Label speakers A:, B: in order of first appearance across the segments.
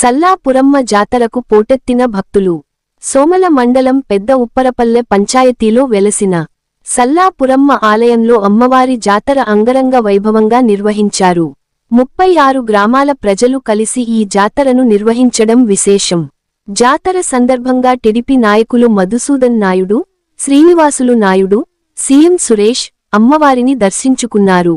A: సల్లాపురమ్మ జాతరకు పోటెత్తిన భక్తులు. సోమల మండలం పెద్ద ఉప్పరపల్లె పంచాయతీలో వెలసిన. సల్లాపురమ్మ ఆలయంలో అమ్మవారి జాతర అంగరంగ వైభవంగా నిర్వహించారు. ముప్పై ఆరు గ్రామాల ప్రజలు కలిసి ఈ జాతరను నిర్వహించడం విశేషం. జాతర సందర్భంగా టిడిపి నాయకులు మధుసూదన్ నాయుడు శ్రీనివాసులు నాయుడు సీఎం సురేష్ అమ్మవారిని దర్శించుకున్నారు.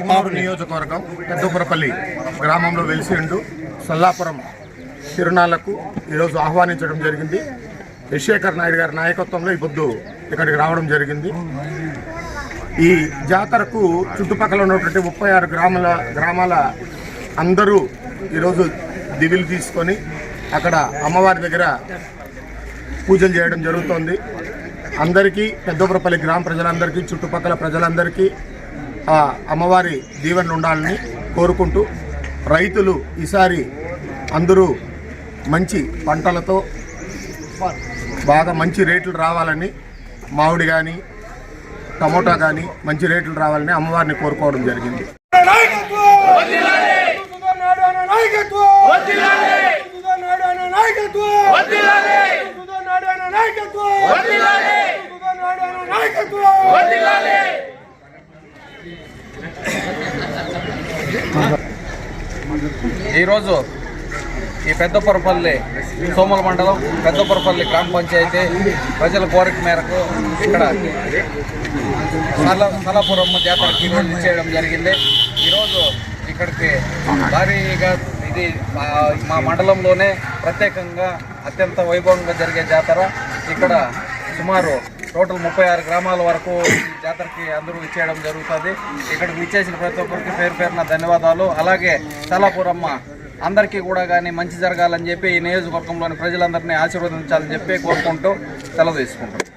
B: కుమారు నియోజకవర్గం పెద్దపురపల్లి గ్రామంలో వెలిసిండు సల్లాపురం తిరునాళ్ళకు ఈరోజు ఆహ్వానించడం జరిగింది. యశేఖర్ నాయుడు గారి నాయకత్వంలో ఈ పొద్దు ఇక్కడికి రావడం జరిగింది. ఈ జాతరకు చుట్టుపక్కల ఉన్నటువంటి ముప్పై ఆరు గ్రామాల గ్రామాల అందరూ ఈరోజు దివిలు తీసుకొని అక్కడ అమ్మవారి దగ్గర పూజలు చేయడం జరుగుతోంది. అందరికీ పెద్దపురపల్లి గ్రామ ప్రజలందరికీ చుట్టుపక్కల ప్రజలందరికీ అమ్మవారి దీవెనలు ఉండాలని కోరుకుంటూ రైతులు ఈసారి అందరూ మంచి పంటలతో బాగా మంచి రేట్లు రావాలని మామిడి కానీ టమోటా కానీ మంచి రేట్లు రావాలని అమ్మవారిని కోరుకోవడం జరిగింది.
C: ఈరోజు ఈ పెద్దపురపల్లి సోమల మండలం పెద్దపురపల్లి గ్రామ పంచాయతీ ప్రజల కోరిక మేరకు ఇక్కడ సల సలాపురమ్మ జాతరకి ఈరోజు చేయడం జరిగింది. ఈరోజు ఇక్కడికి భారీగా ఇది మా మండలంలోనే ప్రత్యేకంగా అత్యంత వైభవంగా జరిగే జాతర. ఇక్కడ సుమారు టోటల్ ముప్పై ఆరు గ్రామాల వరకు జాతరకి అందరూ ఇచ్చేయడం జరుగుతుంది. ఇక్కడికి ఇచ్చేసిన ప్రతి ఒక్కరికి పేరు పేరున ధన్యవాదాలు. అలాగే తలాపురమ్మ అందరికీ కూడా కానీ మంచి జరగాలని చెప్పి ఈ నియోజకవర్గంలోని ప్రజలందరినీ ఆశీర్వదించాలని చెప్పి కోరుకుంటూ సెలవు తీసుకుంటాం